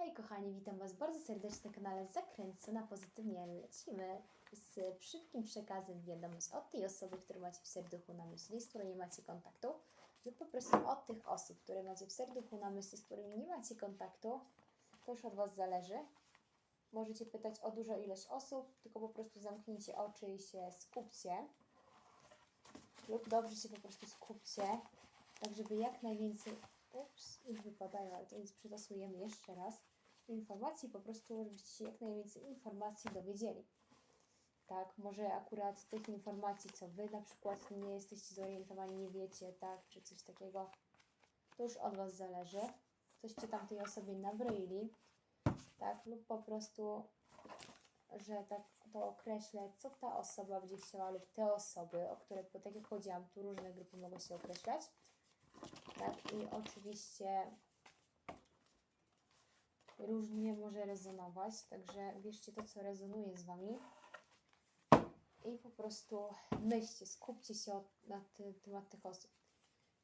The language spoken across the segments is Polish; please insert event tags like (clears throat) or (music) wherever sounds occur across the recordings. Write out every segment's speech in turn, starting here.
Hej kochani, witam Was bardzo serdecznie na kanale Zakręcona Pozytywnie. Lecimy z szybkim przekazem wiadomość od tej osoby, którą macie w serduchu na myśli, z którą nie macie kontaktu, lub po prostu od tych osób, które macie w serduchu na myśli, z którymi nie macie kontaktu. To już od Was zależy. Możecie pytać o dużą ilość osób, tylko po prostu zamknijcie oczy i się skupcie. Lub dobrze się po prostu skupcie, tak żeby jak najwięcej Ups, już wypadają, ale to nic przytasujemy jeszcze raz. Informacji po prostu, żebyście się jak najwięcej informacji dowiedzieli. Tak, może akurat tych informacji, co wy na przykład nie jesteście zorientowani, nie wiecie, tak, czy coś takiego, to już od was zależy. Coście tam tej osobie nabroili, tak, lub po prostu, że tak to określę, co ta osoba będzie chciała, lub te osoby, o które, tak jak powiedziałam, tu różne grupy mogą się określać. Tak, i oczywiście różnie może rezonować, także bierzcie to, co rezonuje z Wami i po prostu myślcie, skupcie się na temat tych osób.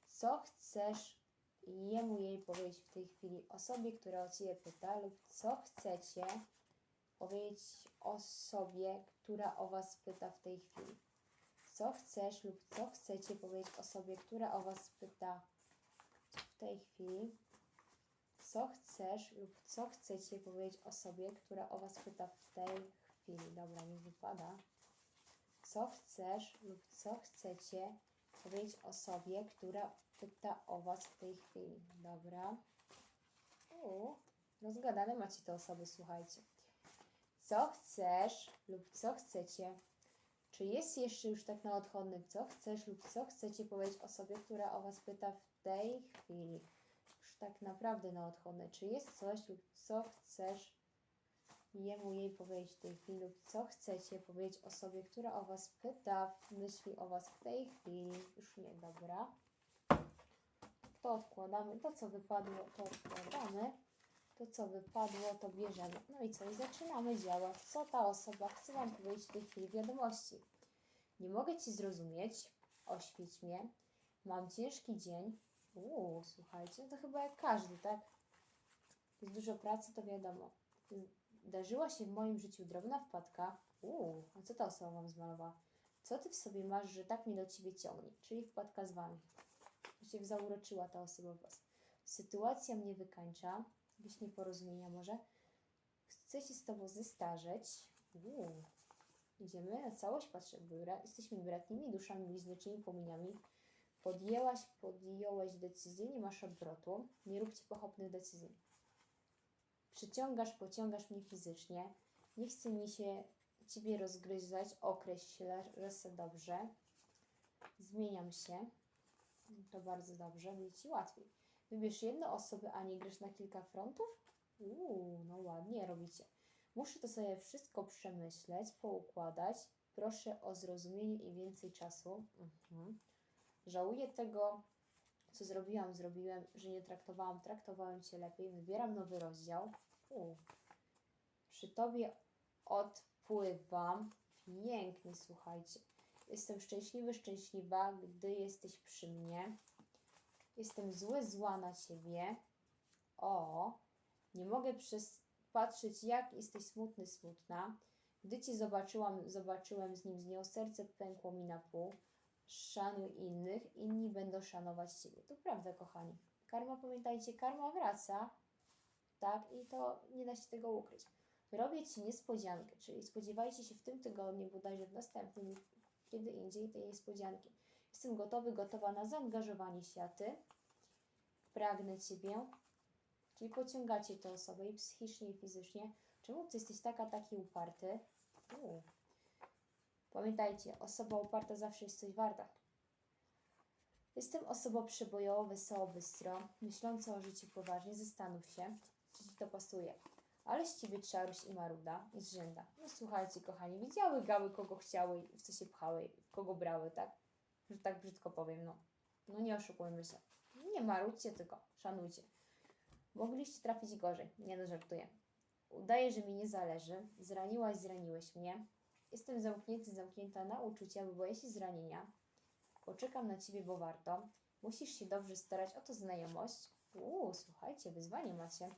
Co chcesz jemu, jej powiedzieć w tej chwili osobie, która o Ciebie pyta lub co chcecie powiedzieć osobie, która o Was pyta w tej chwili. Co chcesz lub co chcecie powiedzieć osobie, która o Was pyta w tej chwili, co chcesz lub co chcecie powiedzieć osobie, która o Was pyta w tej chwili. Dobra, nie wypada. Co chcesz lub co chcecie powiedzieć osobie, która pyta o Was w tej chwili. Dobra. U, rozgadane macie te osoby, słuchajcie. Co chcesz lub co chcecie czy jest jeszcze już tak na odchodny, co chcesz lub co chcecie powiedzieć osobie, która o Was pyta w tej chwili? Tak naprawdę na odchodny. Czy jest coś co chcesz jemu, jej powiedzieć w tej chwili lub co chcecie powiedzieć osobie, która o Was pyta, myśli o Was w tej chwili? Już nie, dobra. To odkładamy. To, co wypadło, to odkładamy. To, co wypadło, to bierzemy. No i co? I zaczynamy działać. Co ta osoba chce Wam powiedzieć w tej chwili wiadomości? Nie mogę Ci zrozumieć. Oświeć mnie. Mam ciężki dzień. Uuu, słuchajcie, no to chyba jak każdy, tak? Jest dużo pracy, to wiadomo. Zdarzyła się w moim życiu drobna wpadka. Uuu, a co ta osoba Wam zmalowała? Co Ty w sobie masz, że tak mnie do Ciebie ciągnie? Czyli wpadka z Wami. Się zauroczyła ta osoba w Was. Sytuacja mnie wykańcza jakieś nieporozumienia może. Chcę się z Tobą zestarzeć. Uuu. Idziemy na całość, patrzę. Jesteśmy bratnimi duszami, bliźniaczymi płomieniami. Podjęłaś, podjąłeś decyzję, nie masz odwrotu. Nie róbcie pochopnych decyzji. Przyciągasz, pociągasz mnie fizycznie. Nie chce mi się Ciebie rozgryzać. Określ się dobrze. Zmieniam się. To bardzo dobrze, będzie Ci łatwiej. Wybierz jedną osobę, a nie grasz na kilka frontów? Uuu, no ładnie robicie. Muszę to sobie wszystko przemyśleć, poukładać. Proszę o zrozumienie i więcej czasu. Mhm. Żałuję tego, co zrobiłam, zrobiłem, że nie traktowałam, traktowałem Cię lepiej. Wybieram nowy rozdział. Uu. Przy Tobie odpływam. Pięknie, słuchajcie. Jestem szczęśliwy, szczęśliwa, gdy jesteś przy mnie. Jestem zły, zła na ciebie. O, nie mogę przez patrzeć, jak jesteś smutny, smutna. Gdy cię zobaczyłam, zobaczyłem z nim z nią, serce pękło mi na pół. Szanuj innych, inni będą szanować ciebie. To prawda, kochani. Karma, pamiętajcie, karma wraca. Tak, i to nie da się tego ukryć. Robię ci niespodziankę, czyli spodziewajcie się w tym tygodniu, bodajże w następnym, kiedy indziej tej niespodzianki. Jestem gotowy, gotowa na zaangażowanie się, a ty? Pragnę ciebie. Czyli pociągacie tę osobę i psychicznie, i fizycznie. Czemu ty jesteś taka, taki uparty? Pamiętajcie, osoba uparta zawsze jest coś warta. Jestem osobą przebojową, wesoło, bystro, myślącą o życiu poważnie. Zastanów się, czy ci to pasuje. Ale z ciebie czaruś i maruda i zrzęda. No słuchajcie, kochani, widziały gały, kogo chciały w co się pchały, w kogo brały, tak? Że tak brzydko powiem, no. No nie oszukujmy się. Nie marudźcie, tylko szanujcie. Mogliście trafić gorzej. Nie no, żartuję. Udaje, że mi nie zależy. Zraniłaś, zraniłeś mnie. Jestem zamknięty, zamknięta na uczucia, bo boję się zranienia. Poczekam na ciebie, bo warto. Musisz się dobrze starać o to znajomość. Uuu, słuchajcie, wyzwanie macie.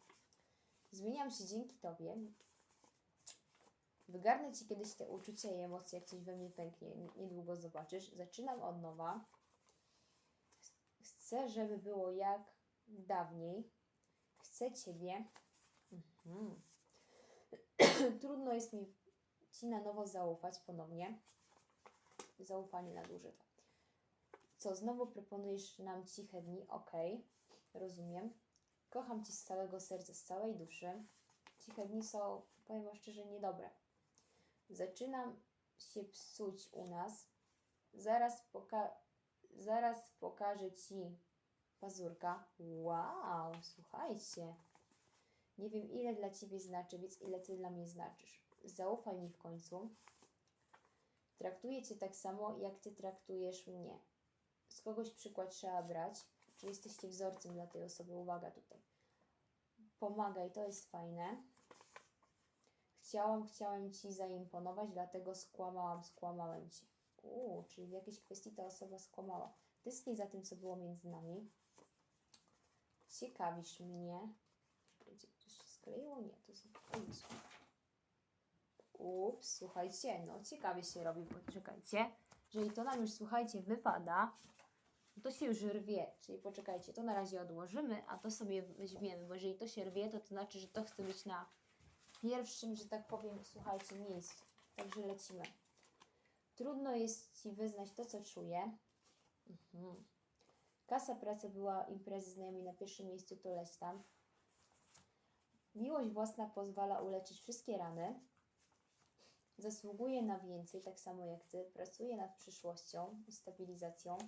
Zmieniam się dzięki Tobie. Wygarnę Ci kiedyś te uczucia i emocje, jak coś we mnie pęknie. Niedługo zobaczysz. Zaczynam od nowa. Chcę, żeby było jak dawniej. Chcę Ciebie. Mhm. (clears throat) Trudno jest mi Ci na nowo zaufać ponownie. Zaufanie nadużyte. Co, znowu proponujesz nam ciche dni? Okej, rozumiem. Kocham Cię z całego serca, z całej duszy. Ciche dni są, powiem wam szczerze, niedobre. Zaczynam się psuć u nas. Zaraz, poka- zaraz pokażę Ci pazurka. Wow, słuchajcie. Nie wiem, ile dla Ciebie znaczy, więc ile Ty dla mnie znaczysz. Zaufaj mi w końcu. Traktuję Cię tak samo, jak Ty traktujesz mnie. Z kogoś przykład trzeba brać. Czy jesteście wzorcem dla tej osoby? Uwaga tutaj. Pomagaj, to jest fajne. Chciałam, chciałem Ci zaimponować, dlatego skłamałam, skłamałem Cię. Uuu, czyli w jakiejś kwestii ta osoba skłamała. Tęsknię za tym, co było między nami. Ciekawisz mnie. Czekajcie, coś się skleiło? Nie, to jest. Ups, słuchajcie, no ciekawie się robi, poczekajcie. Jeżeli to nam już, słuchajcie, wypada, no to się już rwie. Czyli poczekajcie, to na razie odłożymy, a to sobie weźmiemy, bo jeżeli to się rwie, to to znaczy, że to chce być na pierwszym, że tak powiem, słuchajcie, miejscu. Także lecimy. Trudno jest Ci wyznać to, co czuję. Mhm. Kasa, praca była imprezy znajomej na pierwszym miejscu, to leć tam. Miłość własna pozwala uleczyć wszystkie rany. Zasługuję na więcej, tak samo jak Ty. Pracuję nad przyszłością stabilizacją.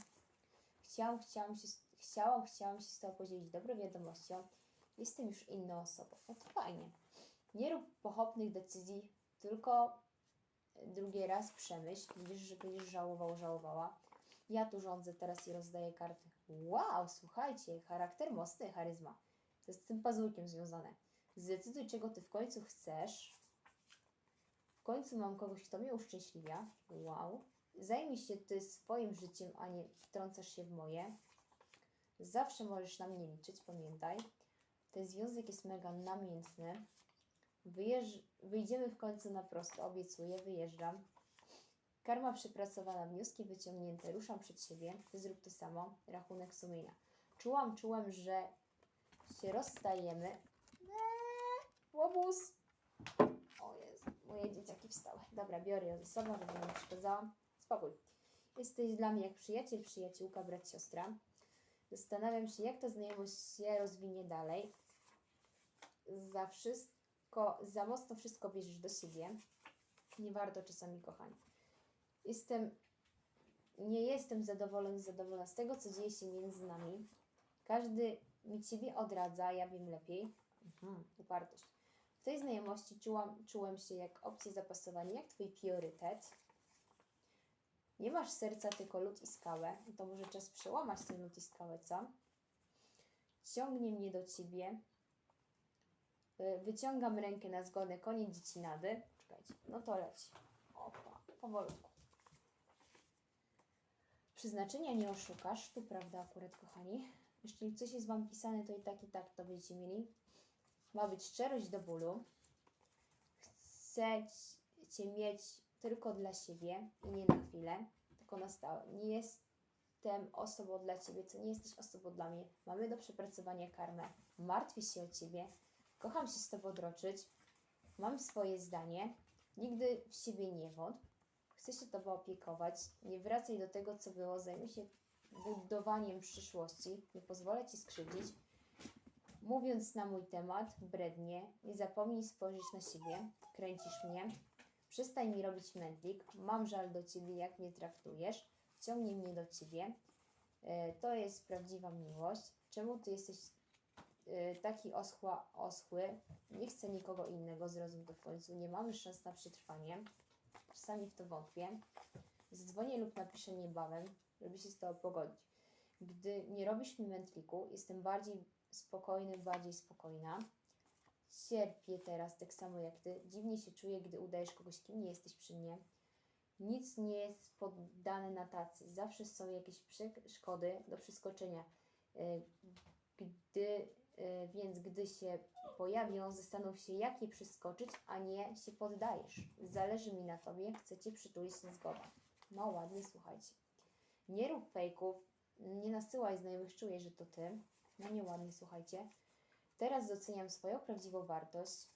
Chciałam, chciałam się, chciałam, chciałam się z Tobą podzielić dobrą wiadomością. Jestem już inną osobą. No to fajnie. Nie rób pochopnych decyzji, tylko drugi raz przemyśl. Widzisz, że będziesz żałował, żałowała. Ja tu rządzę teraz i rozdaję karty. Wow, słuchajcie, charakter mocny, charyzma. To jest z tym pazurkiem związane. Zdecyduj, czego Ty w końcu chcesz. W końcu mam kogoś, kto mnie uszczęśliwia. Wow. Zajmij się Ty swoim życiem, a nie wtrącasz się w moje. Zawsze możesz na mnie liczyć, pamiętaj. Ten związek jest mega namiętny. Wyjeżdż... Wyjdziemy w końcu na prosto, obiecuję, wyjeżdżam. Karma przepracowana, wnioski wyciągnięte, ruszam przed siebie. Ty zrób to samo. Rachunek sumienia. Czułam, czułem, że się rozstajemy. Łobuz! Moje dzieciaki wstały. Dobra, biorę ją ze sobą, żeby nie przeszkadzałam. Spokój. Jesteś dla mnie jak przyjaciel, przyjaciółka, brat, siostra. Zastanawiam się, jak ta znajomość się rozwinie dalej. Za wszystko, za mocno wszystko bierzesz do siebie. Nie warto czasami, kochani. Jestem, nie jestem zadowolony, zadowolona z tego, co dzieje się między nami. Każdy mi Ciebie odradza, ja wiem lepiej. Mhm, upartość. W tej znajomości czułam, czułem się jak opcja zapasowania, jak Twój priorytet. Nie masz serca, tylko lód i skałę. To może czas przełamać ten lód i skałę, co? Ciągnie mnie do Ciebie. Y, Wyciągam rękę na zgodę, koniec dziecinady. Czekajcie, no to leci. Opa, powolutku. Przeznaczenia nie oszukasz, tu prawda akurat, kochani. Jeśli coś jest Wam pisane, to i tak, i tak to będziecie mieli. Ma być szczerość do bólu. Chcę Cię mieć tylko dla siebie i nie na chwilę, tylko na stałe. Nie jestem osobą dla Ciebie, co nie jesteś osobą dla mnie. Mamy do przepracowania karmę. Martwię się o Ciebie. Kocham się z Tobą droczyć. Mam swoje zdanie. Nigdy w siebie nie wątp. Chcę się Tobą opiekować. Nie wracaj do tego, co było. Zajmij się budowaniem przyszłości. Nie pozwolę Ci skrzywdzić. Mówiąc na mój temat, brednie, nie zapomnij spojrzeć na siebie. Kręcisz mnie. Przestań mi robić mętlik. Mam żal do Ciebie, jak mnie traktujesz. Ciągnie mnie do Ciebie. E, to jest prawdziwa miłość. Czemu Ty jesteś e, taki oschła, oschły? Nie chcę nikogo innego, zrozum w końcu. Nie mamy szans na przetrwanie. Czasami w to wątpię. Zadzwonię lub napiszę niebawem, żeby się z Tobą pogodzić. Gdy nie robisz mi mętliku, jestem bardziej spokojny, bardziej spokojna. Cierpię teraz tak samo jak Ty. Dziwnie się czuję, gdy udajesz kogoś, kim nie jesteś przy mnie. Nic nie jest poddane na tacy. Zawsze są jakieś przeszkody do przeskoczenia. Y, Gdy y, więc gdy się pojawią, zastanów się, jak je przeskoczyć, a nie się poddajesz. Zależy mi na tobie, chcę cię przytulić na zgodę. No ładnie, słuchajcie. Nie rób fejków, nie nasyłaj znajomych, czuję, że to ty. No nieładnie, słuchajcie. Teraz doceniam swoją prawdziwą wartość.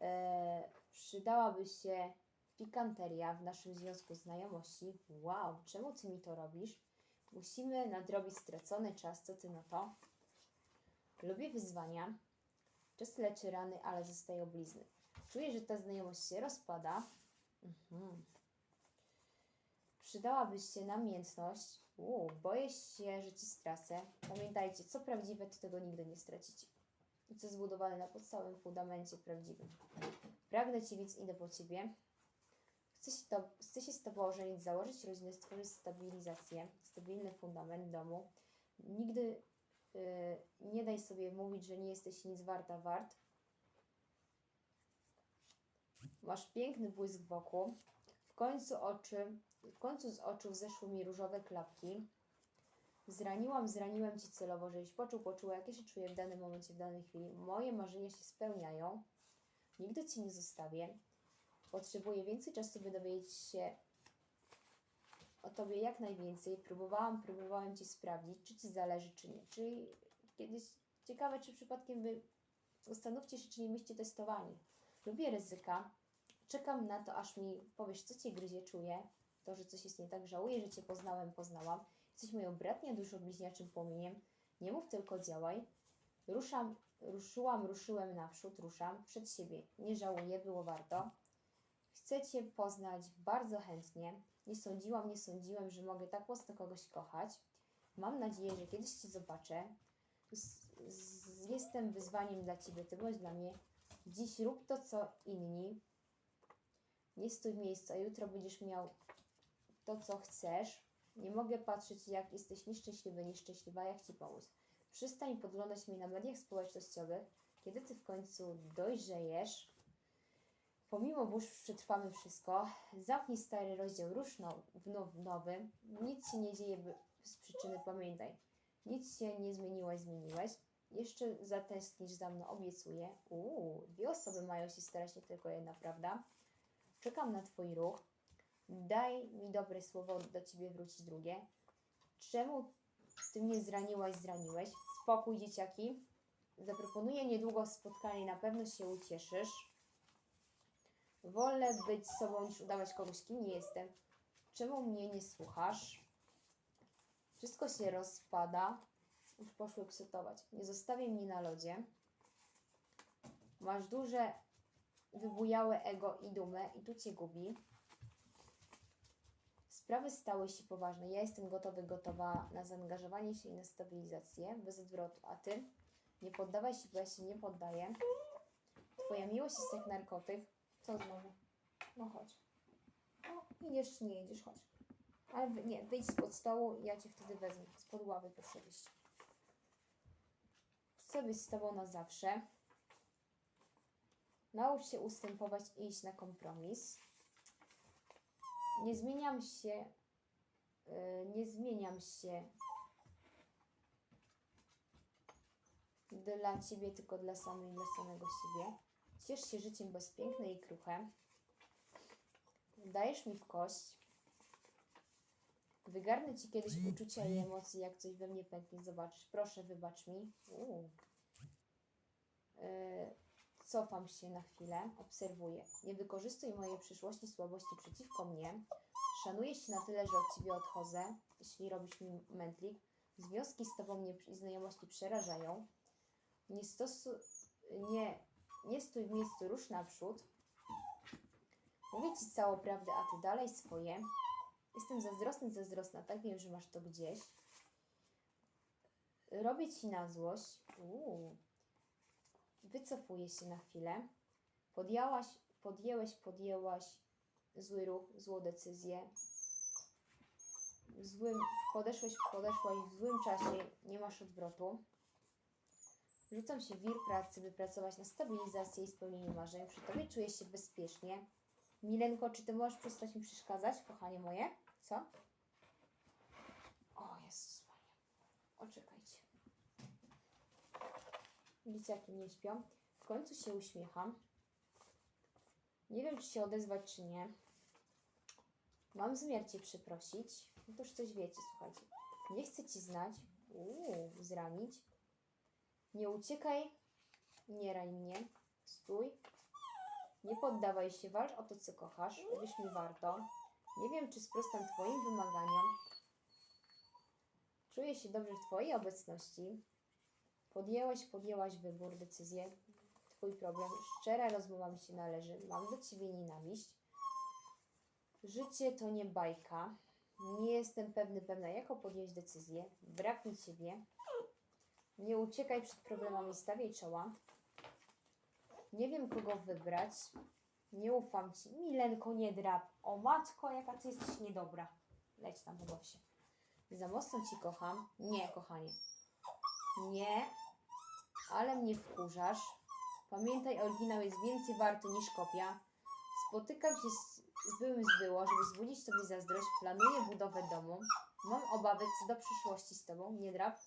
E, przydałaby się pikanteria w naszym związku znajomości. Wow, czemu ty mi to robisz? Musimy nadrobić stracony czas, co ty na to? Lubię wyzwania. Czas leczy rany, ale zostają blizny. Czuję, że ta znajomość się rozpada. Mhm. Przydałaby się namiętność. Uuu, boję się, że ci stracę. Pamiętajcie, co prawdziwe, to tego nigdy nie stracicie. I co zbudowane na podstawowym fundamencie prawdziwym. Pragnę ci, więc idę po ciebie. Chcę się, to, chcę się z tobą ożenić, założyć rodzinę, stworzyć stabilizację, stabilny fundament domu. Nigdy y, nie daj sobie mówić, że nie jesteś nic warta, wart. Masz piękny błysk wokół. Końcu oczy, w końcu z oczu zeszły mi różowe klapki. Zraniłam, zraniłem ci celowo, żebyś poczuł, poczuła, jak ja się czuję w danym momencie, w danej chwili. Moje marzenia się spełniają. Nigdy ci nie zostawię. Potrzebuję więcej czasu, by dowiedzieć się o tobie jak najwięcej. Próbowałam, próbowałem ci sprawdzić, czy ci zależy, czy nie. Czyli kiedyś ciekawe, czy przypadkiem wy zastanówcie się, czy nie byście testowani. Lubię ryzyka. Czekam na to, aż mi powiesz, co cię gryzie, czuję. To, że coś jest nie tak, żałuję, że cię poznałem, poznałam. Jesteś moją bratnią duszą bliźniaczym płomieniem. Nie mów tylko działaj. Ruszam, ruszyłam, ruszyłem naprzód, ruszam przed siebie. Nie żałuję, było warto. Chcę Cię poznać bardzo chętnie. Nie sądziłam, nie sądziłem, że mogę tak mocno kogoś kochać. Mam nadzieję, że kiedyś Cię zobaczę. Z, z, jestem wyzwaniem dla Ciebie, Ty bądź dla mnie. Dziś rób to, co inni. Nie stój w miejscu, a jutro będziesz miał to, co chcesz. Nie mogę patrzeć, jak jesteś nieszczęśliwy, nieszczęśliwa, jak Ci pomóc. Przestań podglądać mnie na mediach społecznościowych. Kiedy Ty w końcu dojrzejesz, Pomimo burz przetrwamy wszystko. Zamknij stary rozdział, rusz now, w now, nowy. Nic się nie dzieje z przyczyny, pamiętaj. Nic się nie zmieniłeś, zmieniłeś. Jeszcze zatęsknisz za mną, obiecuję. Uuu, dwie osoby mają się starać, nie tylko jedna, prawda? Czekam na Twój ruch. Daj mi dobre słowo, do Ciebie wróci drugie. Czemu Ty mnie zraniłaś, zraniłeś? Spokój, dzieciaki. Zaproponuję niedługo spotkanie, na pewno się ucieszysz. Wolę być sobą niż udawać kogoś, kim nie jestem. Czemu mnie nie słuchasz? Wszystko się rozpada. Już poszły psytować. Nie zostawię mnie na lodzie. Masz duże, wybujałe ego i dumę i tu cię gubi. Sprawy stały się poważne. Ja jestem gotowy, gotowa na zaangażowanie się i na stabilizację, bez odwrotu. A ty? Nie poddawaj się, bo ja się nie poddaję. Twoja miłość jest jak narkotyk. Co znowu? No chodź. No, idziesz nie idziesz, chodź. Ale wy, nie, wyjdź spod stołu ja cię wtedy wezmę. Spod ławy proszę wyjść. Chcę być z tobą na zawsze. Naucz się ustępować i iść na kompromis. Nie zmieniam się. yy, nie zmieniam się dla ciebie, tylko dla samej, dla samego siebie. Ciesz się życiem bezpiękne i kruche. Dajesz mi w kość. Wygarnę ci kiedyś uczucia i emocje, jak coś we mnie pęknie. Zobaczysz. Proszę, wybacz mi. Uuu. Yy, cofam się na chwilę. Obserwuję. Nie wykorzystuj mojej przyszłości, słabości przeciwko mnie. Szanuję się na tyle, że od ciebie odchodzę, jeśli robisz mi mętlik. Związki z tobą mnie i znajomości przerażają. Nie stosuj... Nie nie stój w miejscu, rusz naprzód. Mówię ci całą prawdę, a ty dalej swoje. Jestem zazdrosny, zazdrosna, tak wiem, że masz to gdzieś. Robię ci na złość. Uuu. Wycofuję się na chwilę. Podjęłaś, podjęłeś, podjęłaś zły ruch, złą decyzję. Złym, podeszłeś, podeszłaś w złym czasie, nie masz odwrotu. Rzucam się wir pracy, by pracować na stabilizację i spełnieniu marzeń. Przy Tobie czuję się bezpiecznie. Milenko, czy Ty możesz przestać mi przeszkadzać, kochanie moje? Co? O, Jezus Maria. Oczekajcie. Dzieciaki nie śpią. W końcu się uśmiecham. Nie wiem, czy się odezwać, czy nie. Mam zamiar Cię przeprosić. No to już coś wiecie, słuchajcie. Nie chcę Ci znać. Uuu, zranić. Nie uciekaj. Nie rań mnie. Stój. Nie poddawaj się, walcz o to, co kochasz. Uwierz mi, warto. Nie wiem, czy sprostam Twoim wymaganiom. Czuję się dobrze w Twojej obecności. Podjęłaś, podjęłaś wybór, decyzję. Twój problem. Szczera rozmowa mi się należy. Mam do Ciebie nienawiść. Życie to nie bajka. Nie jestem pewny, pewna, jaką podjąć decyzję. Brak mi Ciebie. Nie uciekaj przed problemami, stawiaj czoła. Nie wiem, kogo wybrać. Nie ufam Ci. Milenko, nie drap. O matko, jaka Ty jesteś niedobra. Leć tam, się. Za mocno Ci kocham. Nie, kochanie. Nie, ale mnie wkurzasz. Pamiętaj, oryginał jest więcej warty niż kopia. Spotykam się z, z byłym żeby wzbudzić sobie zazdrość. Planuję budowę domu. Mam obawy co do przyszłości z Tobą. Nie drap.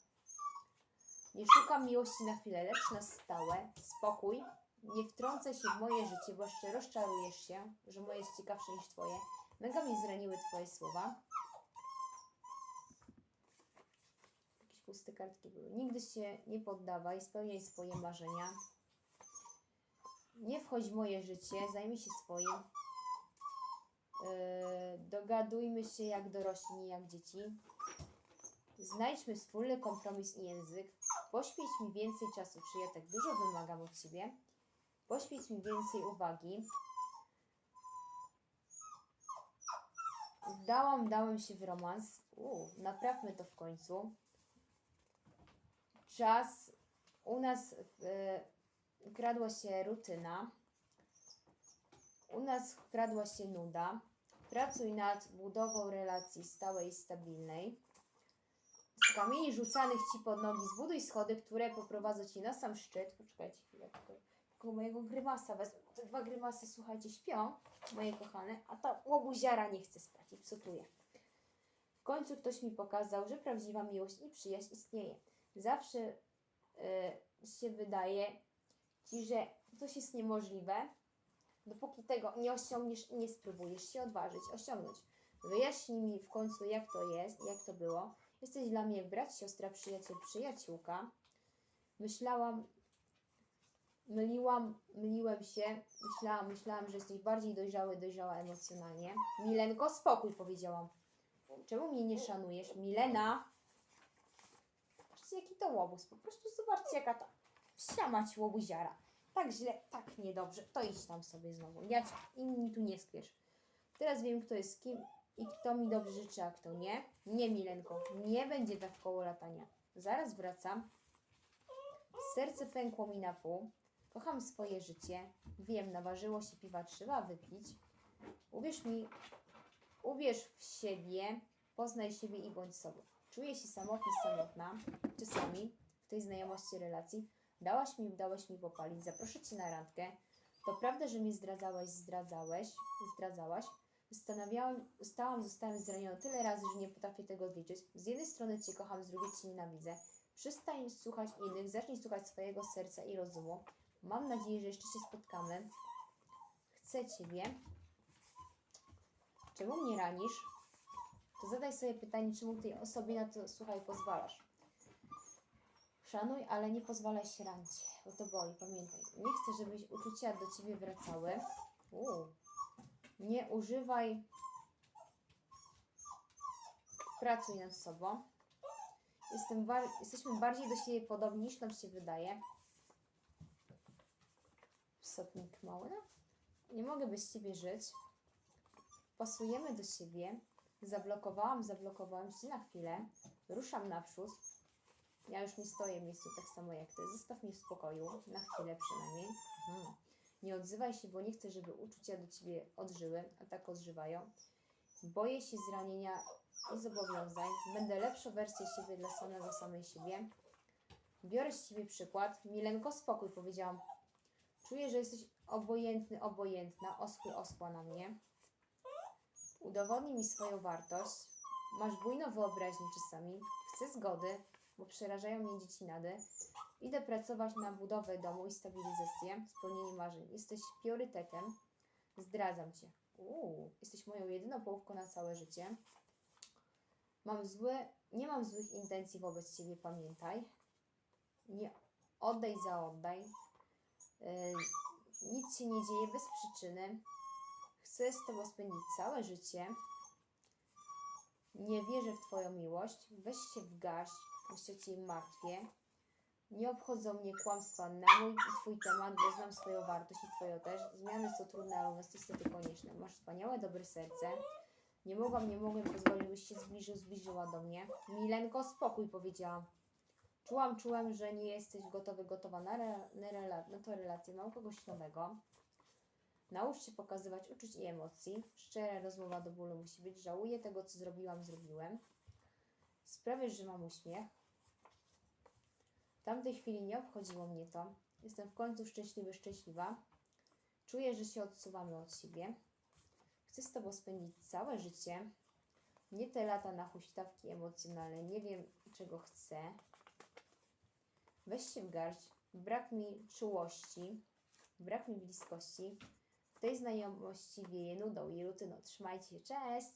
Nie szukam miłości na chwilę, lecz na stałe. Spokój. Nie wtrącaj się w moje życie, bo jeszcze rozczarujesz się, że moje jest ciekawsze niż Twoje. Mega mnie zraniły Twoje słowa. Jakieś puste kartki były. Nigdy się nie poddawaj, spełniaj swoje marzenia. Nie wchodź w moje życie, zajmij się swoim. Yy, dogadujmy się jak dorośli, nie jak dzieci. Znajdźmy wspólny kompromis i język. Poświęć mi więcej czasu, czy ja tak dużo wymagam od Ciebie. Poświęć mi więcej uwagi. Dałam, dałem się w romans. Uuu, naprawmy to w końcu. Czas. U nas yy, kradła się rutyna. U nas kradła się nuda. Pracuj nad budową relacji stałej i stabilnej. Z kamieni rzucanych ci pod nogi zbuduj schody, które poprowadzą ci na sam szczyt. Poczekajcie chwilę, tylko, tylko mojego grymasa wezmę. Te dwa grymasy, słuchajcie, śpią, moje kochane, a ta łobuziara nie chce spać i psutuje. W końcu ktoś mi pokazał, że prawdziwa miłość i przyjaźń istnieje. Zawsze y, się wydaje ci, że coś jest niemożliwe, dopóki tego nie osiągniesz nie spróbujesz się odważyć, osiągnąć. Wyjaśnij mi w końcu, jak to jest, jak to było. Jesteś dla mnie brat, siostra, przyjaciel, przyjaciółka. Myślałam, myliłam, myliłem się, myślałam, myślałam, że jesteś bardziej dojrzały, dojrzała emocjonalnie. Milenko, spokój, powiedziałam. Czemu mnie nie szanujesz? Milena! Patrzcie, jaki to łobuz. Po prostu zobaczcie, jaka to siamać łobuziara. Tak źle, tak niedobrze. To idź tam sobie znowu. Ja cię, inni tu nie skwiesz. Teraz wiem, kto jest kim i kto mi dobrze życzy, a kto nie. Nie, Milenko, nie będzie tak w koło latania. Zaraz wracam. Serce pękło mi na pół. Kocham swoje życie. Wiem, naważyło się piwa, trzeba wypić. Uwierz mi, uwierz w siebie, poznaj siebie i bądź sobą. Czuję się samotny, samotna, czasami w tej znajomości relacji. Dałaś mi, dałeś mi popalić, zaproszę Cię na randkę. To prawda, że mnie zdradzałaś, zdradzałeś, zdradzałaś. Zastanawiałam, stałam, zostałam zraniona tyle razy, że nie potrafię tego odliczyć. Z jednej strony Cię kocham, z drugiej Cię nienawidzę. Przestań słuchać innych, zacznij słuchać swojego serca i rozumu. Mam nadzieję, że jeszcze się spotkamy. Chcę Ciebie. Czemu mnie ranisz? To zadaj sobie pytanie, czemu tej osobie na to, słuchaj, pozwalasz. Szanuj, ale nie pozwalaj się ranić, bo to boli, pamiętaj. Nie chcę, żebyś uczucia do Ciebie wracały. Uuu. Nie używaj. Pracuj nad sobą. Jestem bar- jesteśmy bardziej do siebie podobni niż nam się wydaje. Sotnik mały. No. Nie mogę bez ciebie żyć. Pasujemy do siebie. Zablokowałam, zablokowałam się na chwilę. Ruszam naprzód. Ja już nie stoję w miejscu tak samo jak ty. Zostaw mnie w spokoju. Na chwilę przynajmniej. Mhm. Nie odzywaj się, bo nie chcę, żeby uczucia do ciebie odżyły, a tak odżywają. Boję się zranienia i zobowiązań. Będę lepszą wersją siebie dla samego samej siebie. Biorę z ciebie przykład. Milenko, spokój, powiedziałam. Czuję, że jesteś obojętny, obojętna, oschły, oschła na mnie. Udowodnij mi swoją wartość. Masz bujną wyobraźnię czasami. Chcę zgody, bo przerażają mnie dziecinady. Idę pracować na budowę domu i stabilizację, spełnienie marzeń. Jesteś priorytetem. Zdradzam cię. Uuu, jesteś moją jedyną połówką na całe życie. Mam złe, nie mam złych intencji wobec ciebie, pamiętaj. Nie oddaj za oddaj. Yy, nic się nie dzieje bez przyczyny. Chcę z tobą spędzić całe życie. Nie wierzę w twoją miłość. Weź się w bo się cię martwię. Nie obchodzą mnie kłamstwa na mój i twój temat, bo znam swoją wartość i twoją też. Zmiany są trudne, ale u nas niestety konieczne. Masz wspaniałe, dobre serce. Nie mogłam, nie mogłem pozwolić, byś się zbliżył, zbliżyła do mnie. Milenko, spokój, powiedziałam. Czułam, czułem, że nie jesteś gotowy, gotowa na, re, na, rela, na to relację. Mam kogoś nowego. Naucz się pokazywać uczuć i emocji. Szczera rozmowa do bólu musi być. Żałuję tego, co zrobiłam, zrobiłem. Sprawisz, że mam uśmiech. W tamtej chwili nie obchodziło mnie to. Jestem w końcu szczęśliwy, szczęśliwa. Czuję, że się odsuwamy od siebie. Chcę z Tobą spędzić całe życie. Nie te lata na huśtawki emocjonalne. Nie wiem, czego chcę. Weź się w garść. Brak mi czułości. Brak mi bliskości. Tej znajomości wieje nudą i rutyną. Trzymajcie się. Cześć!